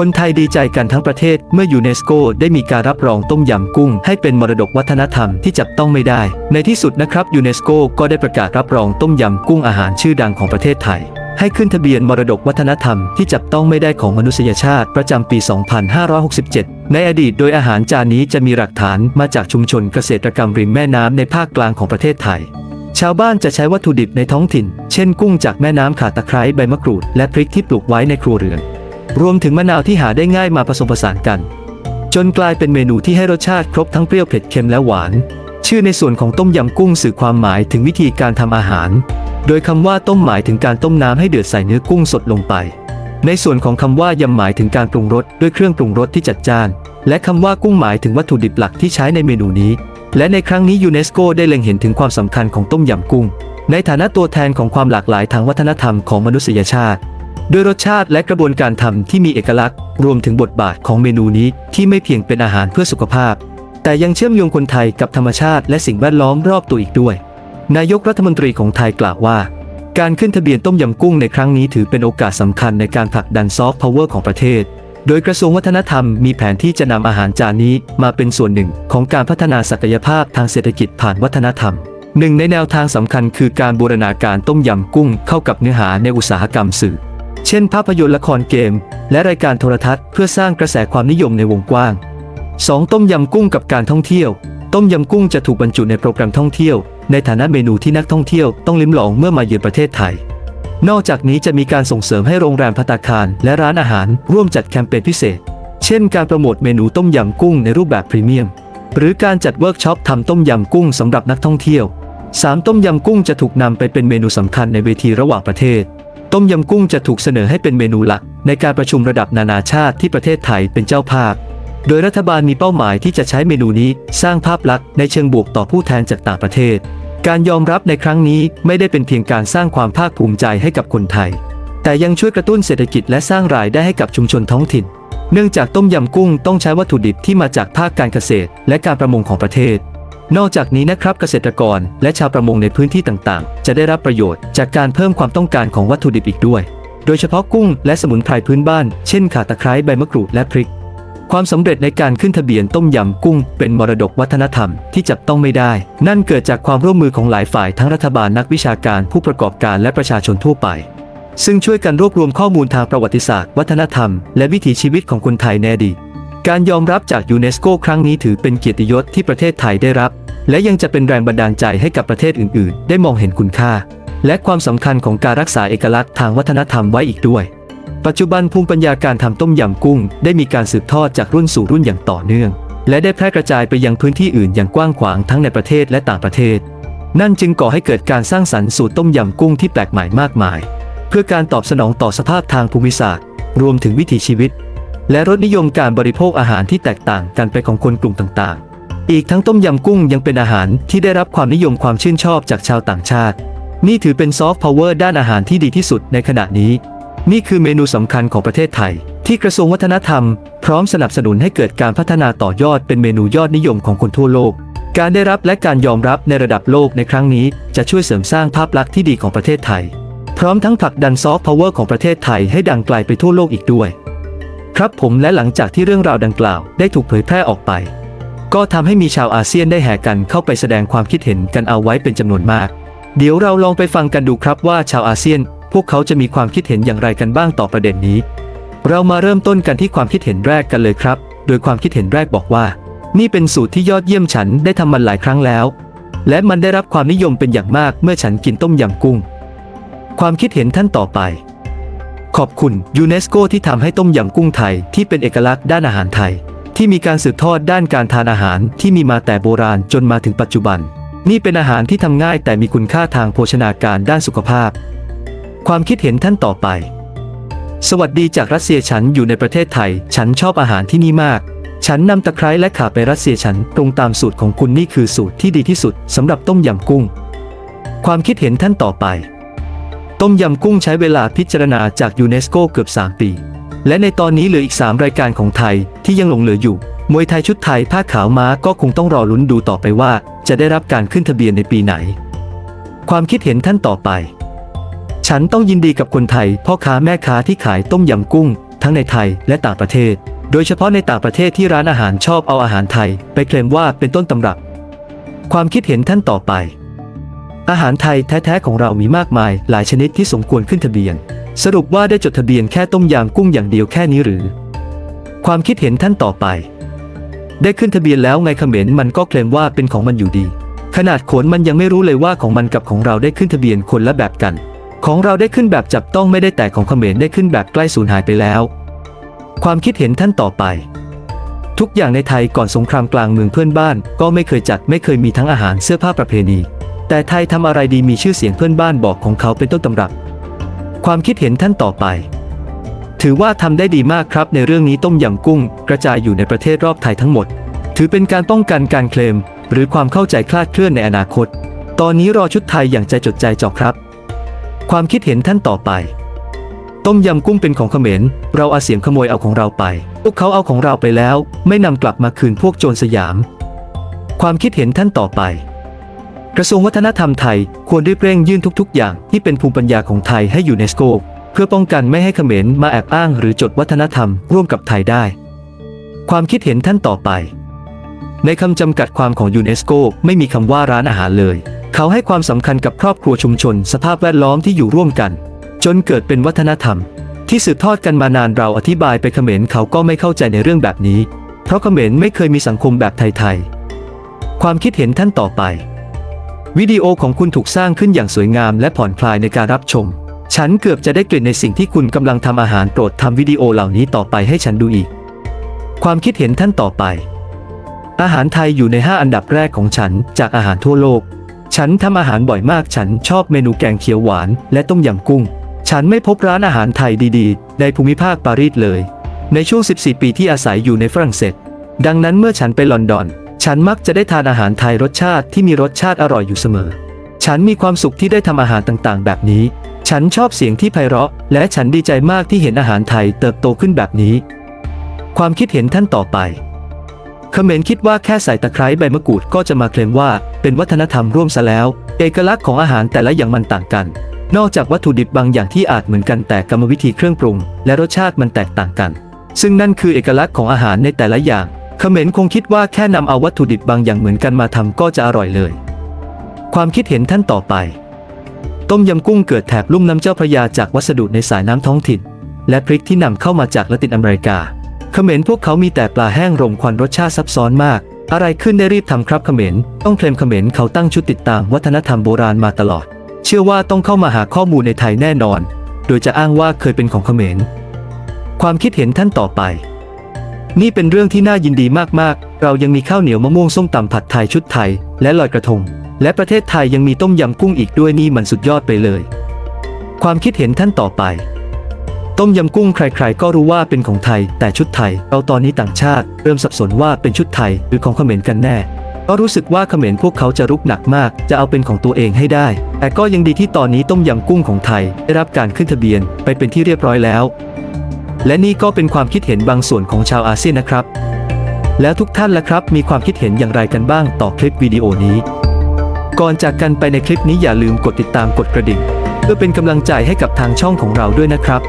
คนไทยดีใจกันทั้งประเทศเมื่อยูเนสโกได้มีการรับรองต้มยำกุ้ง ให้เป็นมรดกวัฒนธรรมที่จับต้องไม่ได้ ในที่สุดนะครับยูเนสโกก็ได้ประกาศรับรองต้มยำกุ้งอาหารชื่อดังของประเทศไทย ให้ขึ้นทะเบียนมรดกวัฒนธรรมที่จับต้องไม่ได้ของมนุษยชาติประจำปี 2567 ในอดีตโดยอาหารจานนี้จะมีหลักฐานมาจากชุมชนเกษตรกรรมริมแม่น้ำในภาคกลางของประเทศไทยชาวบ้านจะใช้วัตถุดิบในท้องถิ่น เช่นกุ้งจากแม่น้ำขาตะไคร้ใบมะกรูด และพริกที่ปลูกไว้ในครัวเรือน รวมถึงมะนาวที่หาได้ง่ายมาผสมผสานกัน จนกลายเป็นเมนูที่ให้รสชาติครบทั้งเปรี้ยวเผ็ดเค็มและหวาน ชื่อในส่วนของต้มยำกุ้งสื่อความหมายถึงวิธีการทำอาหาร โดยคำว่าต้มหมายถึงการต้มน้ำให้เดือดใส่เนื้อกุ้งสดลงไป ในส่วนของคำว่ายำหมายถึงการปรุงรสด้วยเครื่องปรุงรสที่จัดจ้าน และคำว่ากุ้งหมายถึงวัตถุดิบหลักที่ใช้ในเมนูนี้ และในครั้งนี้ยูเนสโกได้เล็งเห็นถึงความสำคัญของต้มยำกุ้ง ในฐานะตัวแทนของความหลากหลายทางวัฒนธรรมของมนุษยชาติ ด้วยรสชาติและกระบวนการทำที่มีเอกลักษณ์ รวมถึงบทบาทของเมนูนี้ที่ไม่เพียงเป็นอาหารเพื่อสุขภาพ แต่ยังเชื่อมโยงคนไทยกับธรรมชาติและสิ่งแวดล้อมรอบตัวอีกด้วย นายกรัฐมนตรีของไทยกล่าวว่า การขึ้นทะเบียนต้มยำกุ้งในครั้งนี้ถือเป็นโอกาสสำคัญในการผลักดันซอฟต์พาวเวอร์ของประเทศ โดยกระทรวงวัฒนธรรมมีแผนที่จะนำอาหารจานนี้มาเป็นส่วนหนึ่งของการพัฒนาศักยภาพทางเศรษฐกิจผ่านวัฒนธรรมหนึ่งในแนวทางสำคัญคือการบูรณาการต้มยำกุ้งเข้ากับเนื้อหาในอุตสาหกรรมสื่อ เช่น ภาพยนตร์ละครเกม และรายการโทรทัศน์เพื่อสร้างกระแสความนิยมในวงกว้าง 2. ต้มยำกุ้งกับการท่องเที่ยว ต้มยำกุ้งจะถูกบรรจุในโปรแกรมท่องเที่ยว ในฐานะเมนูที่นักท่องเที่ยวต้องลิ้มลองเมื่อมาเยือนประเทศไทย นอกจากนี้จะมีการส่งเสริมให้โรงแรมภัตตาคาร และร้านอาหารร่วมจัดแคมเปญพิเศษ เช่น การโปรโมทเมนูต้มยำกุ้งในรูปแบบพรีเมียม หรือการจัดเวิร์กช็อปทำต้มยำกุ้งสำหรับนักท่องเที่ยว 3. ต้มยำกุ้งจะถูกนำไปเป็นเมนูสำคัญในเวทีระหว่างประเทศ ต้มยำกุ้งจะถูกเสนอให้เป็นเมนูหลัก ในการประชุมระดับนานาชาติที่ประเทศไทยเป็นเจ้าภาพ โดยรัฐบาลมีเป้าหมายที่จะใช้เมนูนี้สร้างภาพลักษณ์ในเชิงบวกต่อผู้แทนจากต่างประเทศ การยอมรับในครั้งนี้ไม่ได้เป็นเพียงการสร้างความภาคภูมิใจให้กับคนไทย แต่ยังช่วยกระตุ้นเศรษฐกิจและสร้างรายได้ให้กับชุมชนท้องถิ่น เนื่องจากต้มยำกุ้งต้องใช้วัตถุดิบที่มาจากภาคการเกษตร และการประมงของประเทศ นอกจากนี้นะครับเกษตรกรและชาวประมงในพื้นที่ต่างๆ จะได้รับประโยชน์จากการเพิ่มความต้องการของวัตถุดิบอีกด้วย โดยเฉพาะกุ้งและสมุนไพรพื้นบ้าน เช่นข่าตะไคร้ใบมะกรูดและพริก ความสำเร็จในการขึ้นทะเบียนต้มยำกุ้ง เป็นมรดกวัฒนธรรมที่จับต้องไม่ได้ นั่นเกิดจากความร่วมมือของหลายฝ่ายทั้งรัฐบาลนักวิชาการผู้ประกอบการและประชาชนทั่วไปซึ่งช่วยกันรวบรวมข้อมูลทางประวัติศาสตร์ วัฒนธรรม และวิถีชีวิตของคนไทยในอดีต การยอมรับจากยูเนสโกครั้งนี้ถือเป็นเกียรติยศที่ประเทศไทยได้รับ และยังจะเป็นแรงบันดาลใจให้กับประเทศอื่นๆ ได้มองเห็นคุณค่า และความสำคัญของการรักษาเอกลักษณ์ทางวัฒนธรรมไว้อีกด้วย ปัจจุบันภูมิปัญญาการทำต้มยำกุ้ง ได้มีการสืบทอดจากรุ่นสู่รุ่นอย่างต่อเนื่อง และได้แพร่กระจายไปยังพื้นที่อื่นอย่างกว้างขวางทั้งในประเทศและต่างประเทศ นั่นจึงก่อให้เกิดการสร้างสรรค์สูตรต้มยำกุ้งที่แปลกใหม่มากมาย เพื่อการตอบสนองต่อสภาพทางภูมิศาสตร์ รวมถึงวิถีชีวิต และรสนิยมการบริโภคอาหารที่แตกต่างกันไปของคนกลุ่มต่างๆ อีกทั้งต้มยำกุ้งยังเป็นอาหารที่ได้รับความนิยมความชื่นชอบจากชาวต่างชาติ นี่ถือเป็นซอฟต์พาวเวอร์ด้านอาหารที่ดีที่สุดในขณะนี้ นี่คือเมนูสำคัญของประเทศไทย ที่กระทรวงวัฒนธรรม พร้อมสนับสนุนให้เกิดการพัฒนาต่อยอดเป็นเมนูยอดนิยมของคนทั่วโลก การได้รับและการยอมรับในระดับโลกในครั้งนี้จะช่วยเสริมสร้างภาพลักษณ์ที่ดีของประเทศไทย พร้อมทั้งผลักดันซอฟต์พาวเวอร์ของประเทศไทยให้ดังไกลไปทั่วโลกอีกด้วย ครับผมและหลังจากที่เรื่องราวดังกล่าวได้ถูกเผยแพร่ออกไป ก็ทำให้มีชาวอาเซียนได้แห่กันเข้าไปแสดงความคิดเห็นกันเอาไว้เป็นจำนวนมาก เดี๋ยวเราลองไปฟังกันดูครับว่าชาวอาเซียน พวกเขาจะมีความคิดเห็นอย่างไรกันบ้างต่อประเด็นนี้ เรามาเริ่มต้นกันที่ความคิดเห็นแรกกันเลยครับ โดยความคิดเห็นแรกบอกว่า นี่เป็นสูตรที่ยอดเยี่ยมฉันได้ทำมันหลายครั้งแล้ว และมันได้รับความนิยมเป็นอย่างมากเมื่อฉันกินต้มยำกุ้ง ความคิดเห็นท่านต่อไป ขอบคุณยูเนสโกที่ทำให้ต้มยำกุ้งไทยที่เป็นเอกลักษณ์ด้านอาหารไทย ที่มีการสืบทอดด้านการทานอาหารที่มีมาแต่โบราณจนมาถึงปัจจุบัน นี่เป็นอาหารที่ทำง่ายแต่มีคุณค่าทางโภชนาการด้านสุขภาพ ความคิดเห็นท่านต่อไป สวัสดีจากรัสเซียฉันอยู่ในประเทศไทย ฉันชอบอาหารที่นี่มาก ฉันนำตะไคร้และข่าไปรัสเซียฉันตรงตามสูตรของคุณนี่คือสูตรที่ดีที่สุดสำหรับต้มยำกุ้ง ความคิดเห็นท่านต่อไป ต้มยำกุ้งใช้เวลาพิจารณาจากยูเนสโกเกือบ 3 ปี และในตอนนี้เหลืออีก 3 รายการของไทยที่ยังหลงเหลืออยู่ มวยไทยชุดไทยผ้าขาวม้าก็คงต้องรอลุ้นดูต่อไปว่า จะได้รับการขึ้นทะเบียนในปีไหน ความคิดเห็นท่านต่อไป ฉันต้องยินดีกับคนไทย พ่อค้าแม่ค้าที่ขายต้มยำกุ้งททั้งในไทยและต่างประเทศ โดยเฉพาะในต่างประเทศที่ร้านอาหารชอบเอาอาหารไทย ไปเคลมว่าเป็นต้นตำรับ ความคิดเห็นท่านต่อไป อาหารไทยแท้ๆของเรามีมากมาย หลายชนิดที่สมควรขึ้นทะเบียน สรุปว่าได้จดทะเบียนแค่ต้มยำกุ้งอย่างเดียวแค่นี้หรือ ความคิดเห็นท่านต่อไป ได้ขึ้นทะเบียนแล้วไงเขมรมันก็เคลมว่าเป็นของมันอยู่ดี ขนาดขนมันยังไม่รู้เลยว่าของมันกับของเราได้ขึ้นทะเบียนคนละแบบกัน ของเราได้ขึ้นแบบจับต้องไม่ได้แต่ของเขมรได้ขึ้นแบบใกล้สูญหายไปแล้ว ความคิดเห็นท่านต่อไปทุกอย่างในไทยก่อนสงครามกลางเมืองเพื่อนบ้าน ก็ไม่เคยจัดไม่เคยมีทั้งอาหารเสื้อผ้าประเพณี แต่ไทยทำอะไรดีมีชื่อเสียงเพื่อนบ้านบอกของเขาเป็นต้นตำรับ ความคิดเห็นท่านต่อไป ถือว่าทำได้ดีมากครับในเรื่องนี้ต้มยำกุ้ง กระจายอยู่ในประเทศรอบไทยทั้งหมด ถือเป็นการป้องกันการเคลม หรือความเข้าใจคลาดเคลื่อนในอนาคต ตอนนี้รอชุดไทยอย่างใจจดใจจ่อครับ ความคิดเห็นท่านต่อไป ต้มยำกุ้งเป็นของเขมร เราอาเสียงขโมยเอาของเราไป พวกเขาเอาของเราไปแล้ว ไม่นำกลับมาคืนพวกโจรสยาม ความคิดเห็นท่านต่อไป กระทรวงวัฒนธรรมไทยควรรีบเร่งยื่นทุก ๆ อย่างที่เป็นภูมิปัญญาของไทยให้ยูเนสโกเพื่อป้องกันไม่ให้เขมรมาแอบอ้างหรือจดวัฒนธรรมร่วมกับไทยได้ ความคิดเห็นท่านต่อไป ในคำจำกัดความของยูเนสโกไม่มีคำว่าร้านอาหารเลย เขาให้ความสำคัญกับครอบครัวชุมชน สภาพแวดล้อมที่อยู่ร่วมกัน จนเกิดเป็นวัฒนธรรม ที่สืบทอดกันมานานเราอธิบายไปเขมรเขาก็ไม่เข้าใจในเรื่องแบบนี้ เพราะเขมรไม่เคยมีสังคมแบบไทยๆความคิดเห็นท่านต่อไป วิดีโอของคุณถูกสร้างขึ้นอย่างสวยงามและผ่อนคลายในการรับชม ฉันเกือบจะได้กลิ่นในสิ่งที่คุณกำลังทำอาหารโปรดทำวิดีโอเหล่านี้ต่อไปให้ฉันดูอีก ความคิดเห็นท่านต่อไป อาหารไทยอยู่ใน 5 อันดับแรกของฉันจากอาหารทั่วโลก ฉันทำอาหารบ่อยมากฉันชอบเมนูแกงเขียวหวานและต้มยำกุ้ง ฉันไม่พบร้านอาหารไทยดีๆ ในภูมิภาคปารีสเลย ในช่วง 14 ปีที่อาศัยอยู่ในฝรั่งเศส ดังนั้นเมื่อฉันไปลอนดอน ฉันมักจะได้ทานอาหารไทยรสชาติที่มีรสชาติอร่อยอยู่เสมอ ฉันมีความสุขที่ได้ทำอาหารต่างๆ แบบนี้ ฉันชอบเสียงที่ไพเราะ และฉันดีใจมากที่เห็นอาหารไทยเติบโตขึ้นแบบนี้ ความคิดเห็นท่านต่อไปเขมรคิดว่าแค่ใส่ตะไคร้ใบมะกรูดก็จะมาเคลมว่า เป็นวัฒนธรรมร่วมซะแล้ว เอกลักษณ์ของอาหารแต่ละอย่างมันต่างกัน นอกจากวัตถุดิบบางอย่างที่อาจเหมือนกันแต่กรรมวิธีเครื่องปรุง และรสชาติมันแตกต่างกัน ซึ่งนั่นคือเอกลักษณ์ของอาหารในแต่ละอย่าง เขมรคงคิดว่าแค่นำเอาวัตถุดิบบางอย่างเหมือนกันมาทำก็จะอร่อยเลย ความคิดเห็นท่านต่อไป ต้มยำกุ้งเกิดแถบลุ่มน้ำเจ้าพระยาจากวัสดุในสายน้ำท้องถิ่น และพริกที่นำเข้ามาจากละตินอเมริกา เขมรพวกเขามีแต่ปลาแห้งรมควันรสชาติซับซ้อนมาก อะไรขึ้นได้รีบทำครับเขมร ต้องเคลมเขมรเขาตั้งชุดติดตามวัฒนธรรมโบราณมาตลอด เชื่อว่าต้องเข้ามาหาข้อมูลในไทยแน่นอน โดยจะอ้างว่าเคยเป็นของเขมร ความคิดเห็นท่านต่อไป นี่เป็นเรื่องที่น่ายินดีมากๆ เรายังมีข้าวเหนียวมะม่วงส้มตำผัดไทยชุดไทย และลอยกระทง และประเทศไทยยังมีต้มยำกุ้งอีกด้วยนี่มันสุดยอดไปเลย ความคิดเห็นท่านต่อไป ต้มยำกุ้งใครๆ ก็รู้ว่าเป็นของไทย แต่ชุดไทย เราตอนนี้ต่างชาติ เริ่มสับสนว่าเป็นชุดไทยหรือของเขมรกันแน่ก็รู้สึกว่าเขมรพวกเขาจะรุกหนักมาก จะเอาเป็นของตัวเองให้ได้ แต่ก็ยังดีที่ตอนนี้ต้มยำกุ้งของไทย ได้รับการขึ้นทะเบียนไปเป็นที่เรียบร้อยแล้ว และนี่ก็เป็นความคิดเห็นบางส่วนของชาวอาเซียนนะครับ แล้วทุกท่านล่ะครับ มีความคิดเห็นอย่างไรกันบ้างต่อคลิปวิดีโอนี้ ก่อนจากกันไปในคลิปนี้อย่าลืมกดติดตามกดกระดิ่ง เพื่อเป็นกำลังใจให้กับทางช่องของเราด้วยนะครับ